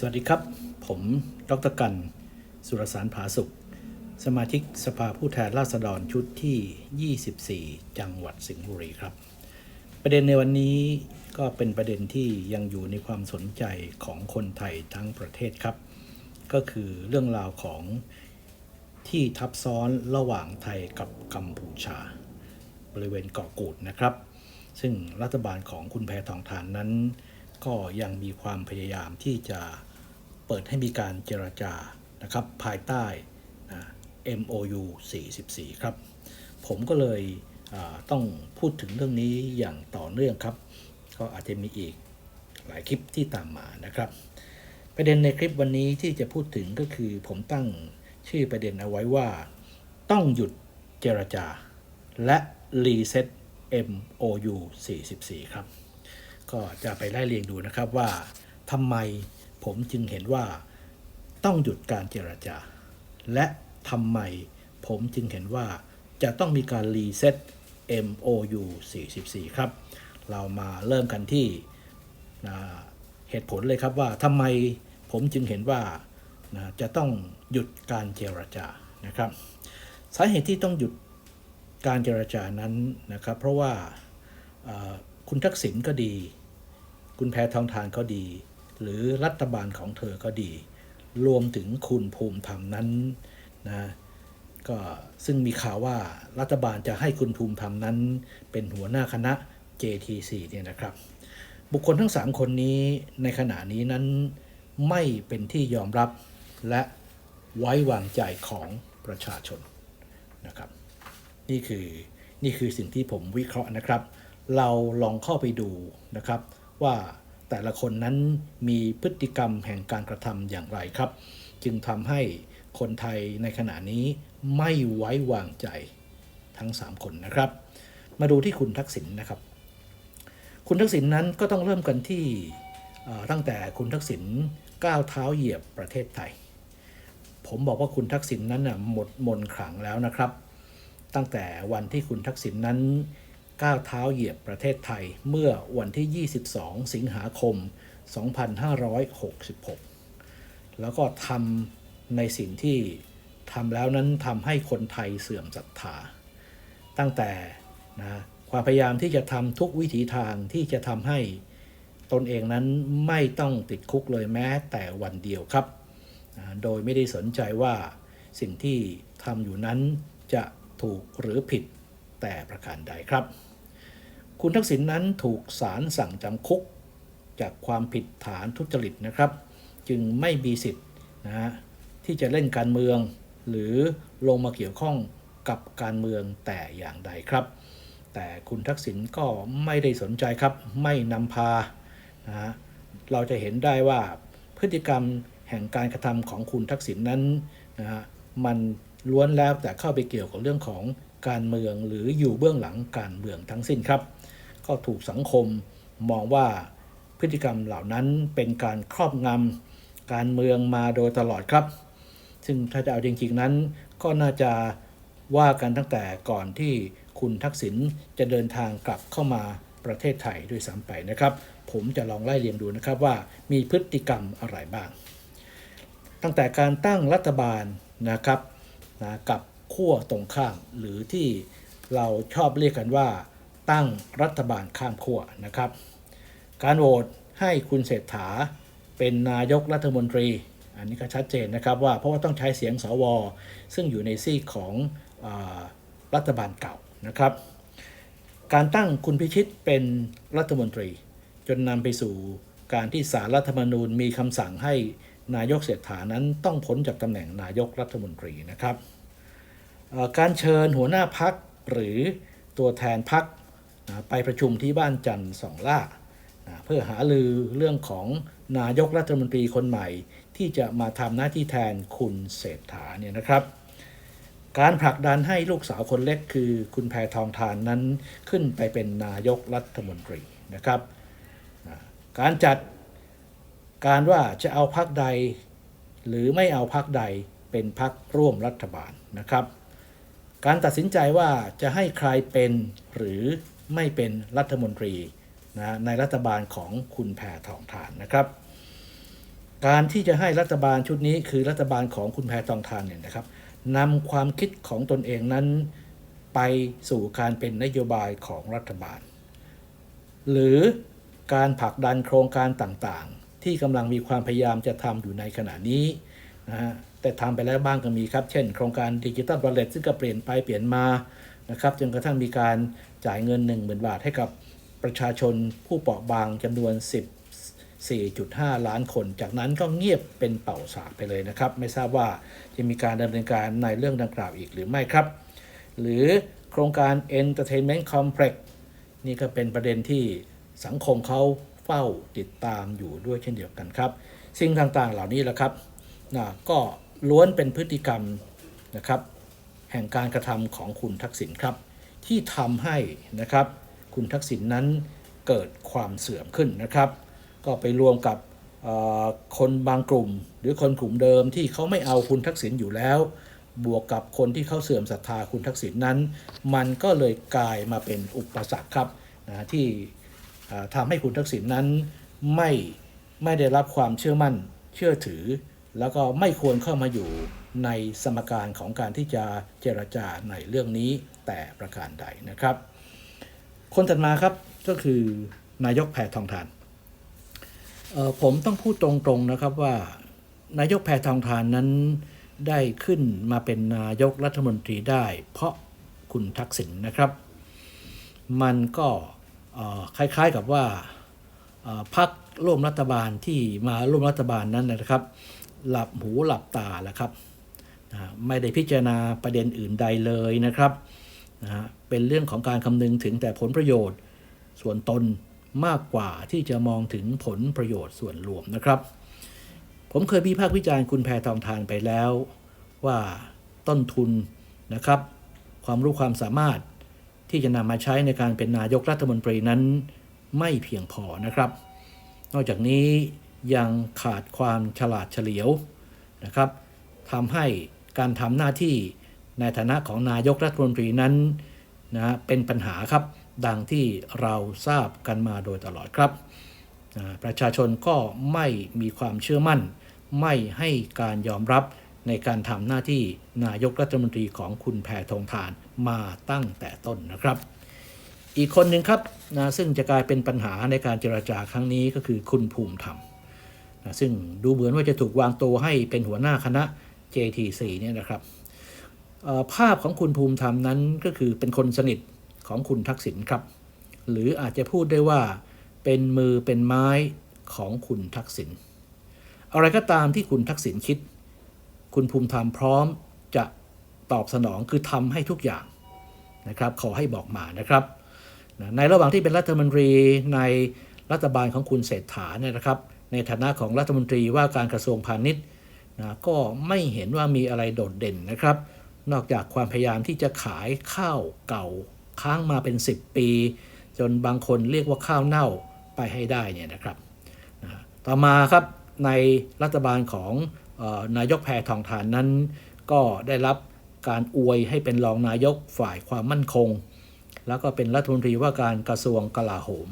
สวัสดีครับ ผมดรกัน สุรสารผาสุข สมาชิกสภาผู้แทนราษฎรชุดที่ 24 จังหวัดสิงห์บุรีครับ ประเด็นในวันนี้ก็เป็นประเด็นที่ยังอยู่ในความสนใจของคนไทยทั้งประเทศครับ ก็คือเรื่องราวของที่ทับซ้อนระหว่างไทยกับกัมพูชา บริเวณเกาะกูดนะครับ ซึ่งรัฐบาลของคุณแพทองทานนั้น ก็ยังมีความพยายามที่จะ เปิดให้มีการเจรจานะครับภายใต้นะ MOU 44 ครับ ผมก็เลยต้องพูดถึงเรื่องนี้อย่างต่อเนื่องครับ ก็อาจจะมีอีกหลายคลิปที่ตามมานะครับ ประเด็นในคลิปวันนี้ที่จะพูดถึงก็คือผมตั้งชื่อประเด็นเอาไว้ว่า ต้องหยุดเจรจา และรีเซ็ต MOU 44 ครับ ก็จะไปไล่เรียงดูนะครับว่าทำไม ผมจึงเห็นว่าต้องหยุดการเจรจา และทำไมผมจึงเห็นว่าจะต้องมีการรีเซ็ต MOU 44 ครับ เรามาเริ่มกันที่นะเหตุผลเลยครับว่าทำไมผมจึงเห็นว่านะจะต้องหยุดการเจรจานะครับสาเหตุที่ต้องหยุดการเจรจานั้นนะครับ เพราะว่าคุณทักษิณก็ดี คุณแพทองทานก็ดี หรือรัฐบาลของเธอก็ดี รวมถึงคุณภูมิธรรมนั้นนะก็ซึ่งมีข่าวว่ารัฐบาลจะให้คุณภูมิธรรมนั้น เป็นหัวหน้าคณะ JTC เนี่ยนะครับ บุคคลทั้ง 3 คนนี้ในขณะนี้นั้นไม่เป็นที่ยอมรับและไว้วางใจของประชาชนนะครับ นี่คือนี่คือสิ่งที่ผมวิเคราะห์นะครับ เราลองเข้าไปดูนะครับว่า แต่ละคนนั้นมีพฤติกรรมแห่งการกระทำอย่างไรครับ จึงทำให้คนไทยในขณะนี้ไม่ไว้วางใจทั้ง 3 คนนะครับ มาดูที่คุณทักษิณนะครับ คุณทักษิณนั้นก็ต้องเริ่มกันที่ตั้งแต่คุณทักษิณก้าวเท้าเหยียบประเทศไทย ผมบอกว่าคุณทักษิณนั้นหมดมนขลังแล้วนะครับ ตั้งแต่วันที่คุณทักษิณนั้น ก้าวเท้าเหยียบประเทศไทยเมื่อวันที่ 22 สิงหาคม 2566 แล้วก็ทำในสิ่งที่ทำแล้วนั้นทำให้คนไทยเสื่อมศรัทธา ตั้งแต่นะความพยายามที่จะทำทุกวิถีทางที่จะทำให้ตนเองนั้นไม่ต้องติดคุกเลยแม้แต่วันเดียวครับนะโดยไม่ได้สนใจว่าสิ่งที่ทำอยู่นั้นจะถูกหรือผิดแต่ประการใดครับ คุณทักษิณนนั้นถูกศาลสั่งจำคุก จากความผิดฐานทุจริตนะครับ จึงไม่มีสิทธิ์นะฮะที่จะเล่นการเมือง หรือลงมาเกี่ยวข้องกับการเมืองแต่อย่างใดครับ แต่คุณทักษิณก็ไม่ได้สนใจครับ ไม่นำพานะฮะเราจะเห็นได้ว่าพฤติกรรมแห่งการกระทำของคุณทักษิณนนั้นนะฮะมันล้วนแล้วแต่เข้าไปเกี่ยวกับเรื่องของ การเมืองหรืออยู่เบื้องหลังการเมืองทั้งสิ้นครับ ก็ถูกสังคมมองว่าพฤติกรรมเหล่านั้นเป็นการครอบงำการเมืองมาโดยตลอดครับ ซึ่งถ้าจะเอาจริงๆนั้น ก็น่าจะว่ากันตั้งแต่ก่อนที่คุณทักษิณจะเดินทางกลับเข้ามาประเทศไทยด้วยซ้ำไปนะครับ ผมจะลองไล่เรียงดูนะครับว่ามีพฤติกรรมอะไรบ้าง ตั้งแต่การตั้งรัฐบาลนะครับนะกับ ขั้วตรงข้าม หรือที่เราชอบเรียกกันว่า ตั้งรัฐบาลข้ามขั้วนะครับ การโหวตให้คุณเศรษฐาเป็นนายกรัฐมนตรี อันนี้ก็ชัดเจนนะครับว่าเพราะว่าต้องใช้เสียงสว ซึ่งอยู่ในซีกของอรัฐบาลเก่านะครับ การตั้งคุณพิชิตเป็นรัฐมนตรี จนนำไปสู่การที่สารรัฐธรรมนูญมีคำสั่งให้นายกเศรษฐานั้นต้องพ้นจากตำแหน่งนายกรัฐมนตรีนะครับ การเชิญหัวหน้าพักหรือตัวแทนพักไปประชุมที่บ้านจันทร์สองล่านะเพื่อหาลือเรื่องของนายกรัฐมนตรีคนใหม่ ที่จะมาทำหน้าที่แทนคุณเศรษฐาเนี่ยนะครับ การผลักดันให้ลูกสาวคนเล็กคือคุณแพทองทานนั้นขึ้นไปเป็นนายกรัฐมนตรีนะครับการจัดการว่าจะเอาพักใด หรือไม่เอาพักใดเป็นพักร่วมรัฐบาลนะครับ การตัดสินใจว่าจะให้ใครเป็นหรือไม่เป็นรัฐมนตรีนะในรัฐบาลของคุณแพทองทานนะครับ การที่จะให้รัฐบาลชุดนี้คือรัฐบาลของคุณแพทองทานเนี่ยนะครับนำความคิดของตนเองนั้นไปสู่การเป็นนโยบายของรัฐบาล หรือการผลักดันโครงการต่างๆ ที่กำลังมีความพยายามจะทำอยู่ในขณะนี้นะฮะ แต่ทำไปแล้วบ้างก็มีครับ เช่น โครงการดิจิ t a ล w อลเล็ตซึ่งก็เปลี่ยนไปเปลี่ยนมานะครับจนกระทั่งมีการจ่ายเงิน 1 0,000 บาทให้กับประชาชนผู้เปราะบางจำนวน 14.5 ล้านคน จากนั้นก็เงียบเป็นเป่าสากไปเลยนะครับ ไม่ทราบว่าจะมีการดำเนินการในเรื่องดังกล่าวอีกหรือไม่ครับ หรือโครงการ Entertainment Complex นี่ก็เป็นประเด็นที่สังคมเขาเฝ้าติดตามอยู่ด้วยเช่นเดียวกันครับ สิ่งต่างๆเหล่านี้แหละครับนะก็ ล้วนเป็นพฤติกรรมนะครับแห่งการกระทำของคุณทักษิณครับ ที่ทำให้นะครับคุณทักษิณนนั้นเกิดความเสื่อมขึ้นนะครับ ก็ไปรวมกับคนบางกลุ่ม หรือคนกลุ่มเดิมที่เขาไม่เอาคุณทักษิณอยู่แล้ว บวกกับคนที่เขาเสื่อมศรัทธาคุณทักษิณนั้น มันก็เลยกลายมาเป็นอุปสรรคครับนะที่ทำให้คุณทักษิณนั้นไม่ไม่ได้รับความเชื่อมั่นเชื่อถือ แล้วก็ไม่ควรเข้ามาอยู่ในสมการของการที่จะเจรจาในเรื่องนี้แต่ประการใดนะครับ คนถัดมาครับก็คือนายกแพทองทาน ผมต้องพูดตรงๆนะครับว่านายกแพทองทานนั้นได้ขึ้นมาเป็นนายกรัฐมนตรีได้ เพราะคุณทักษิณนะครับ มันก็คล้ายๆกับว่าเอ่อพักร่วมรัฐบาลที่มาร่วมรัฐบาลนั้นนะครับ หลับหูหลับตาแล้วครับนะไม่ได้พิจารณาประเด็นอื่นใดเลยนะครับนะเป็นเรื่องของการคำนึงถึงแต่ผลประโยชน์ ส่วนตนมากกว่าที่จะมองถึงผลประโยชน์ส่วนรวมนะครับ ผมเคยวิพากษ์วิจารณ์คุณแพทองทานไปแล้ว ว่าต้นทุนนะครับ ความรู้ความสามารถที่จะนำมาใช้ในการเป็นนายกรัฐมนตรีนั้น ไม่เพียงพอนะครับ นอกจากนี้ ยังขาดความฉลาดเฉลียวนะครับทำให้การทำหน้าที่ในฐานะของนายกรัฐมนตรีนั้นนะเป็นปัญหาครับดังที่เราทราบกันมาโดยตลอดครับอ่าประชาชนก็ไม่มีความเชื่อมั่น ไม่ให้การยอมรับในการทำหน้าที่นายกรัฐมนตรีของคุณแพทองทานมาตั้งแต่ต้นนะครับ อีกคนหนึ่งครับนะซึ่งจะกลายเป็นปัญหาในการเจรจาครั้งนี้ก็คือคุณภูมิธรรม ซึ่งดูเหมือนว่าจะถูกวางตัวให้เป็นหัวหน้าคณะ JTC เนี่ยนะครับภาพของคุณภูมิธรรมนั้นก็คือเป็นคนสนิทของคุณทักษิณครับ หรืออาจจะพูดได้ว่าเป็นมือเป็นไม้ของคุณทักษิณอะไรก็ตามที่คุณทักษิณคิด คุณภูมิธรรมพร้อมจะตอบสนองคือทำให้ทุกอย่างนะครับ ขอให้บอกมานะครับ ในระหว่างที่เป็นรัฐมนตรีในรัฐบาลของคุณเศรษฐาเนี่ยนะครับ ในฐานะของรัฐมนตรีว่าการกระทรวงพาณิชย์นะก็ไม่เห็นว่ามีอะไรโดดเด่นนะครับ นอกจากความพยายามที่จะขายข้าวเก่าค้างมาเป็น 10 ปี จนบางคนเรียกว่าข้าวเน่าไปให้ได้เนี่ยนะครับนะต่อมาครับในรัฐบาลของออนายกแพทองทานนั้น ก็ได้รับการอวยให้เป็นรองนายกฝ่ายความมั่นคง แล้วก็เป็นรัฐมนตรีว่าการกระทรวงกลาโหม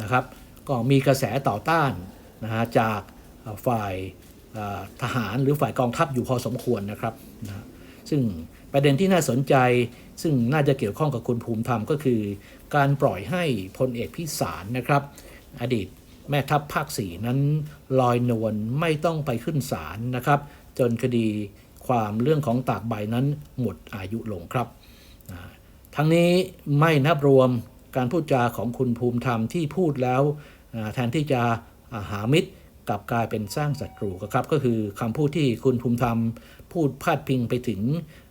นะครับ ก็มีกระแสต่อต้าน นะฮะจากฝ่ายทหารหรือฝ่ายกองทัพอยู่พอสมควรนะครับนะซึ่งประเด็นที่น่าสนใจซึ่งน่าจะเกี่ยวข้องกับคุณภูมิธรรมก็คือ การปล่อยให้พลเอกพิสารนะครับ อดีตแม่ทัพภาคสี่นั้นลอยนวลไม่ต้องไปขึ้นศาลนะครับ จนคดีความเรื่องของตากใบนั้นหมดอายุลงครับทั้งนี้ไม่นับรวมการพูดจาของคุณภูมิธรรมที่พูดแล้วแทนที่จะ หามิตรกลับกลายเป็นสร้างศัตรูครับก็คือคำพูดที่คุณภูมิธรรมพูดพาดพิงไปถึง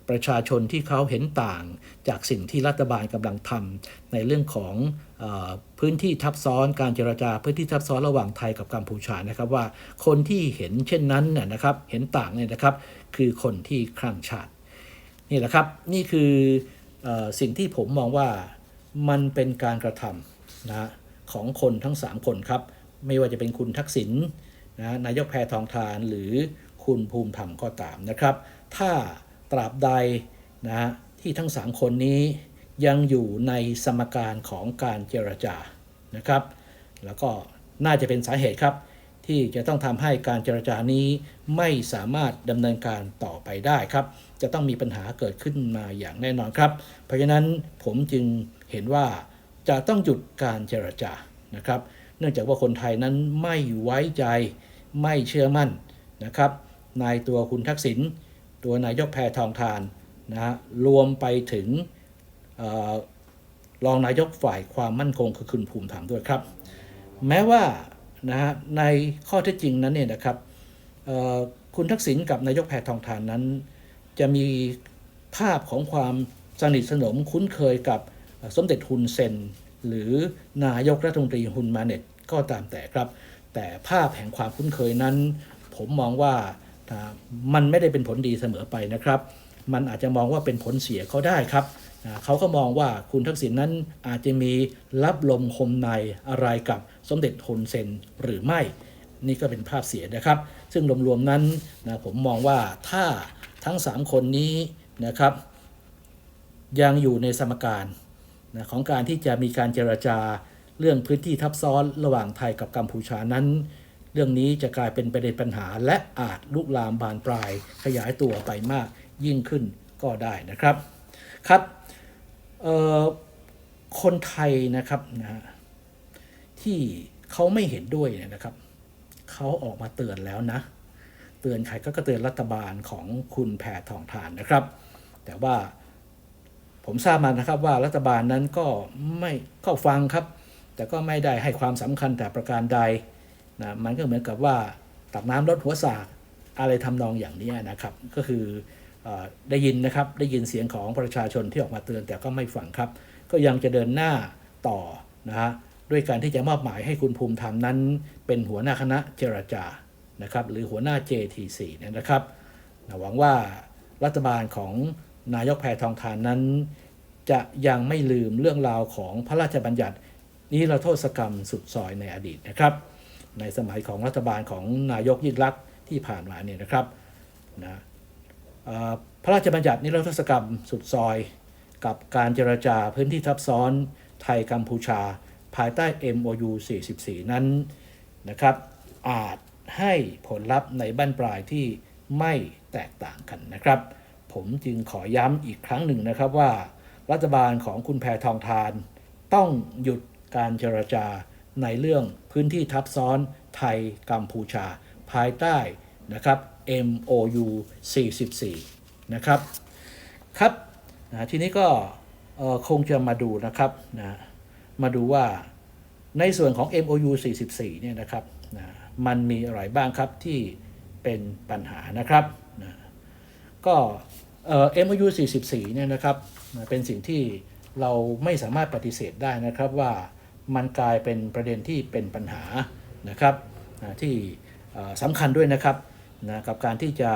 ประชาชนที่เขาเห็นต่าง จากสิ่งที่รัฐบาลกำลังทำในเรื่องของอพื้นที่ทับซ้อนการเจรจาพื้นที่ทับซ้อนระหว่างไทยกับกัมพูชานะครับว่าคนที่เห็นเช่นนั้นน่ะนะครับเห็นต่างเนี่ยนะครับคือคนที่คลั่งชาตินี่แหละครับนี่คือเออสิ่งที่ผมมองว่ามันเป็นการกระทำนะของคนทั้ง 3 คนครับ ไม่ว่าจะเป็นคุณทักษิณนะนายกแพทองทานหรือคุณภูมิธรรมก็ตามนะครับ ถ้าตราบใดนะที่ทั้ง 3 คนนี้ยังอยู่ในสมการของการเจรจานะครับ แล้วก็น่าจะเป็นสาเหตุครับ ที่จะต้องทำให้การเจรจานี้ไม่สามารถดำเนินการต่อไปได้ครับ จะต้องมีปัญหาเกิดขึ้นมาอย่างแน่นอนครับ เพราะฉะนั้นผมจึงเห็นว่าจะต้องหยุดการเจรจานะครับ เนื่องจากว่าคนไทยนั้นไม่ไว้ใจไม่เชื่อมั่นนะครับในตัวคุณทักษิณตัวนายกแพทองทานนะฮะรวมไปถึงเออรองนายกฝ่ายความมั่นคงคือคุณภูมิธรรมด้วยครับ แม้ว่านะฮะในข้อเท็จจริงนั้นเนี่ยนะครับคุณทักษิณกับนายกแพทองทานนั้น จะมีภาพของความสนิทสนมคุ้นเคยกับสมเด็จฮุนเซน หรือนายกรัฐมนตรีฮุนมาเน็ตก็ตามแต่ครับ แต่ภาพแห่งความคุ้นเคยนั้น ผมมองว่ามันไม่ได้เป็นผลดีเสมอไปนะครับ มันอาจจะมองว่าเป็นผลเสียก็ได้ครับเขาก็มองว่าคุณทักษิณนั้นอาจจะมีรับลมคมในอะไรกับสมเด็จฮุนเซนหรือไม่ นี่ก็เป็นภาพเสียนะครับ ซึ่งรวมๆนั้นนะผมมองว่าถ้าทั้ง 3 คนนี้นะครับ ยังอยู่ในสมการ นะของการที่จะมีการเจรจาเรื่องพื้นที่ทับซ้อนระหว่างไทยกับกัมพูชานั้น เรื่องนี้จะกลายเป็นประเด็นปัญหา และอาจลุกลามบานปลายขยายตัวไปมากยิ่งขึ้นก็ได้นะครับครับคนไทยนะครับนะที่เขาไม่เห็นด้วยเนี่ยนะครับเขาออกมาเตือนแล้วนะเตือนใครก็เตือนรัฐบาลของคุณแพทองทานนะครับ แต่ว่า ผมทราบมานะครับว่ารัฐบาลนั้นก็ไม่เข้าฟังครับ แต่ก็ไม่ได้ให้ความสำคัญแต่ประการใดนะมันก็เหมือนกับว่าตักน้ำลดหัวสากอะไรทำนองอย่างนี้นะครับ ก็คืออได้ยินนะครับได้ยินเสียงของประชาชนที่ออกมาเตือนแต่ก็ไม่ฟังครับ ก็ยังจะเดินหน้าต่อนะฮะด้วยการที่จะมอบหมายให้คุณภูมิธรรมนั้น เป็นหัวหน้าคณะเจรจานะครับหรือหัวหน้า JTC นยนะครับหวังว่ารัฐบาลของ นายกแพทองทานนั้น จะยังไม่ลืมเรื่องราวของพระราชบัญญัตินิรโทษกรรมสุดซอยในอดีตนะครับ ในสมัยของรัฐบาลของนายกยิ่งลักษณ์ที่ผ่านมาเนี่ยนะครับนะพระราชบัญญัตินิรโทษกรรมสุดซอย กับการเจรจาพื้นที่ทับซ้อนไทยกัมพูชา ภายใต้ MOU 44 นั้นนะครับอาจให้ผลลัพธ์ในบ้านปลายที่ไม่แตกต่างกันนะครับ ผมจึงขอย้ำอีกครั้งหนึ่งนะครับว่า รัฐบาลของคุณแพทองทาน ต้องหยุดการเจรจาในเรื่องพื้นที่ทับซ้อนไทยกัมพูชา ภายใต้นะครับ MOU 44 นะครับ ครับนะทีนี้ก็คงจะมาดูนะครับนะมาดูว่าในส่วนของ MOU 44 เนี่ยนะครับนะมันมีอะไรบ้างครับที่เป็นปัญหานะครับนะก็ เอ่อ MOU 44เนี่ยนะครับเป็นสิ่งที่เราไม่สามารถปฏิเสธได้นะครับว่ามันกลายเป็นประเด็นที่เป็นปัญหานะครับที่สำคัญด้วยนะครับนะกับการที่จะ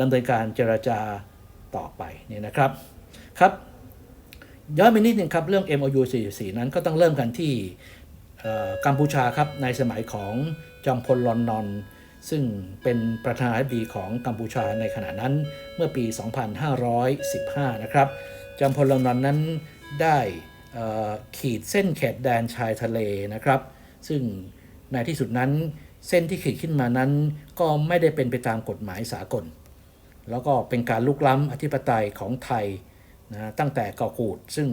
ดำเนินการเจรจาต่อไปเนี่ยนะครับครับย้อนไปนิดหนึ่งครับเรื่อง MOU 44 นั้นก็ต้องเริ่มกันที่กัมพูชาครับในสมัยของจอมพลลอนนอน ซึ่งเป็นประธานาธิบดีของกัมพูชาในขณะนั้นเมื่อปี 2515 นะครับจอมพลลอนนอนนั้นได้ขีดเส้นแขตแดนชายทะเลนะครับ ซึ่งในที่สุดนั้นเส้นที่ขีดขึ้นมานั้น ก็ไม่ได้เป็นไปตามกฎหมายสากล แล้วก็เป็นการลุกล้ำอธิปไตยของไทยนะตั้งแต่เกาะกูดซึ่ง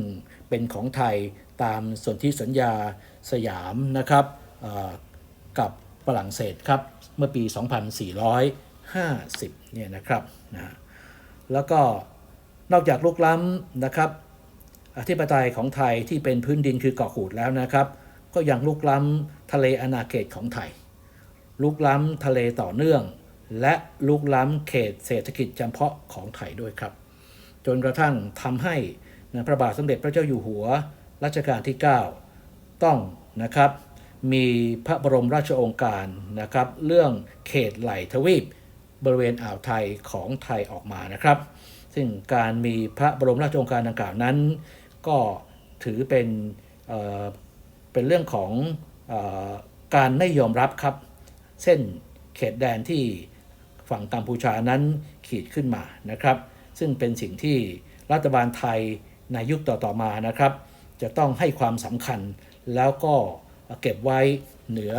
เป็นของไทยตามส่วนธิสัญญาสยามนะครับกับฝรั่งเศสครับ เมื่อปี 2450เนี่ยนะครับนะแล้วก็นอกจากลุกล้ำนะครับอธิปไตยของไทยที่เป็นพื้นดินคือเกาะกูดแล้วนะครับ ก็ยังลุกล้ำทะเลอาณาเขตของไทย ลุกล้ำทะเลต่อเนื่อง และลุกล้ำเขตเศรษฐกิจจำเพาะของไทยด้วยครับ จนกระทั่งทำให้นะพระบาทสมเด็จพระเจ้าอยู่หัวรัชกาลที่ 9 ต้องนะครับ มีพระบรมราชโองการนะครับ เรื่องเขตไหลทวีป บริเวณอ่าวไทยของไทยออกมานะครับ ซึ่งการมีพระบรมราชโองการดังกล่าวนั้น ก็ถือเป็นเเป็นเรื่องของออการไม่ยอมรับครับ เส้นเขตแดนที่ฝั่งกัมพูชานั้นขีดขึ้นมานะครับ ซึ่งเป็นสิ่งที่รัฐบาลไทยในยุคต่อๆมานะครับ จะต้องให้ความสำคัญแล้วก็ เก็บไว้เหนือ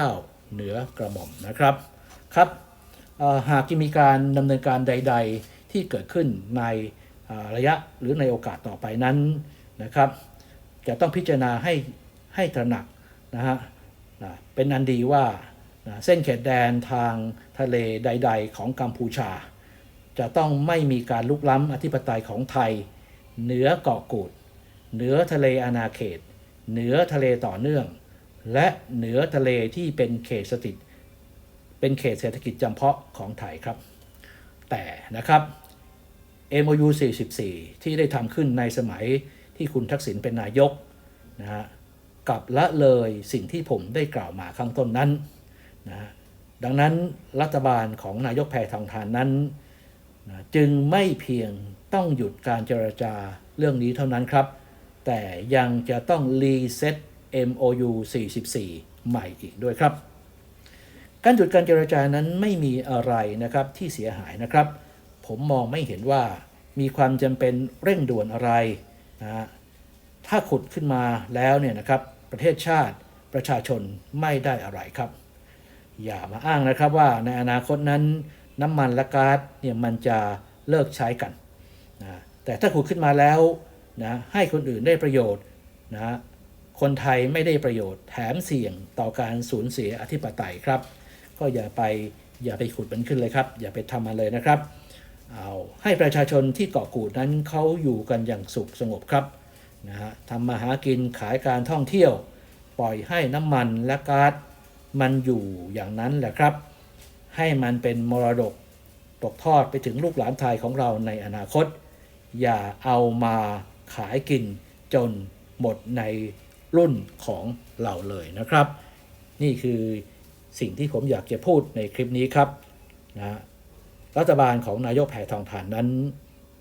9เหนือกระหม่อมนะครับครับหากจะมีการดำเนินการใด ๆ ที่เกิดขึ้นในระยะหรือในโอกาสต่อไปนั้นนะครับ จะต้องพิจารณาให้ให้ตระหนักนะฮะเป็นอันดีว่าเส้นเขตแดนทางทะเลใด ๆ ของกัมพูชา จะต้องไม่มีการลุกล้ำอธิปไตยของไทย เหนือเกาะกูดเหนือทะเลอาณาเขต เหนือทะเลต่อเนื่อง และเหนือทะเลที่เป็นเขตสถิตเป็นเขตเศรษฐกิจจำเพาะของไทยครับ แต่นะครับ MOU 44 ที่ได้ทำขึ้นในสมัยที่คุณทักษิณเป็นนายกนะฮะกับละเลยสิ่งที่ผมได้กล่าวมาข้างต้นนั้นนะฮะดังนั้นรัฐบาลของนายกแพทองทานนั้นนะจึงไม่เพียงต้องหยุดการเจรจาเรื่องนี้เท่านั้นครับ แต่ยังจะต้องรีเซ็ต MOU 44 ใหม่อีกด้วยครับ การหยุดการเจรจานั้นไม่มีอะไรนะครับที่เสียหายนะครับ ผมมองไม่เห็นว่ามีความจำเป็นเร่งด่วนอะไรนะฮะถ้าขุดขึ้นมาแล้วเนี่ยนะครับ ประเทศชาติประชาชนไม่ได้อะไรครับ อย่ามาอ้างนะครับว่าในอนาคตนั้นน้ำมันและก๊าซเนี่ยมันจะเลิกใช้กันนะแต่ถ้าขุดขึ้นมาแล้วนะให้คนอื่นได้ประโยชน์นะ คนไทยไม่ได้ประโยชน์แถมเสี่ยงต่อการสูญเสียอธิปไตยครับ ก็อย่าไปอย่าไปขุดมันขึ้นเลยครับ อย่าไปทำมันเลยนะครับเอาให้ประชาชนที่เกาะกูดนั้นเขาอยู่กันอย่างสุขสงบครับนะฮะทำมาหากินขายการท่องเที่ยว ปล่อยให้น้ำมันและก๊าซมันอยู่อย่างนั้นแหละครับ ให้มันเป็นมรดกตกทอดไปถึงลูกหลานไทยของเราในอนาคต อย่าเอามาขายกินจนหมดใน รุ่นของเราเลยนะครับ นี่คือสิ่งที่ผมอยากจะพูดในคลิปนี้ครับนะรัฐบาลของนายกแพทองทานนั้น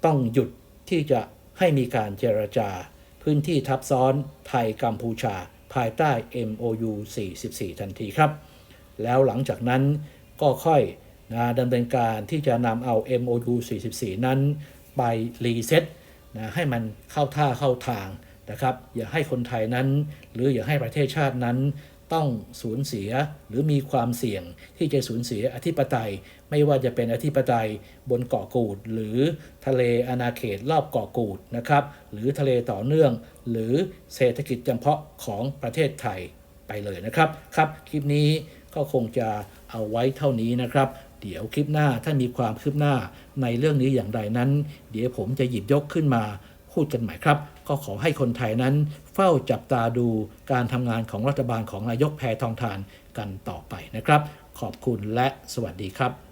ต้องหยุดที่จะให้มีการเจรจา พื้นที่ทับซ้อนไทยกัมพูชา ภายใต้ MOU 44 ทันทีครับ แล้วหลังจากนั้นก็ค่อยนะดำเนินการที่จะนำเอา MOU 44 นั้น ไปรีเซ็ตนะให้มันเข้าท่าเข้าทาง นะครับ อย่าให้คนไทยนั้น หรืออย่าให้ประเทศชาตินั้น ต้องสูญเสียหรือมีความเสี่ยงที่จะสูญเสียอธิปไตย ไม่ว่าจะเป็นอธิปไตยบนเกาะกูด หรือทะเลอาณาเขตรอบเกาะกูดนะครับ หรือทะเลต่อเนื่อง หรือเศรษฐกิจจำเพาะของประเทศไทยไปเลยนะครับครับ คลิปนี้ก็คงจะเอาไว้เท่านี้นะครับ เดี๋ยวคลิปหน้าถ้ามีความคืบหน้าในเรื่องนี้อย่างไรนั้น เดี๋ยวผมจะหยิบยกขึ้นมาพูดกันใหม่ครับ ก็ขอให้คนไทยนั้น เฝ้าจับตาดูการทำงานของรัฐบาลของนายกแพทองทานกันต่อไปนะครับ ขอบคุณและสวัสดีครับ